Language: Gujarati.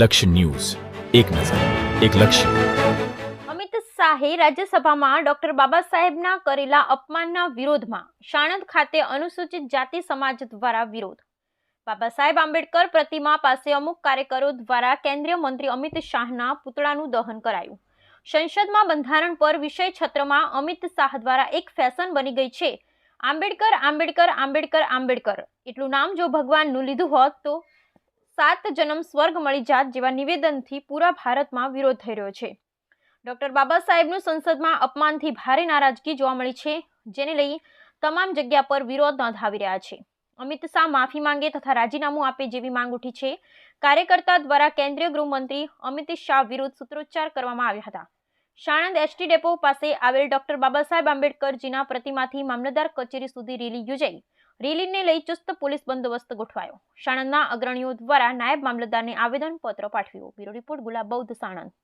લક્ષ્ય ન્યૂઝ. એક નજર, એક લક્ષ્ય. અમિત શાહે રાજ્યસભામાં ડોક્ટર બાબા સાહેબના કરેલા અપમાનના વિરોધમાં સાણંદ ખાતે અનુસૂચિત જાતિ સમાજ દ્વારા વિરોધ. બાબા સાહેબ આંબેડકર પ્રતિમા પાસે અમુક કાર્યકરો દ્વારા કેન્દ્રીય મંત્રી અમિત શાહના પુતળાનું દહન કરાયું. સંસદમાં બંધારણ પર વિષય છત્રમાં અમિત શાહ દ્વારા એક ફેશન બની ગઈ છે. આંબેડકર આંબેડકર આંબેડકર આંબેડકર. એટલું નામ જો ભગવાનનું લીધું હોત તો સાત જન્મ સ્વર્ગ મળી જાત જેવા નિવેદનથી પૂરા ભારતમાં વિરોધ થઈ રહ્યો છે. ડોક્ટર બાબા સાહેબનું સંસદમાં અપમાનથી ભારે નારાજગી જોવા મળી છે, જેને લઈ તમામ જગ્યા પર વિરોધ નોંધાવી રહ્યા છે. અમિત શાહ માફી માંગે તથા રાજીનામું આપે જેવી માંગ ઉઠી છે. કાર્યકર્તા દ્વારા કેન્દ્રીય ગૃહમંત્રી અમિત શાહ વિરુદ્ધ સૂત્રોચ્ચાર કરવામાં આવ્યા હતા. સાણંદ એસટી ડેપો પાસે આવેલ ડોક્ટર બાબા સાહેબ આંબેડકરજીના પ્રતિમાથી મામલતદાર કચેરી સુધી રેલી યોજાઈ. રેલીને લઈ ચુસ્ત પોલીસ બંદોબસ્ત ગોઠવાયો. સાણંદના અગ્રણીઓ દ્વારા નાયબ મામલતદારને આવેદનપત્ર પાઠવ્યું. બ્યુરો રિપોર્ટ ગુલાબ બૌદ્ધ સાણંદ.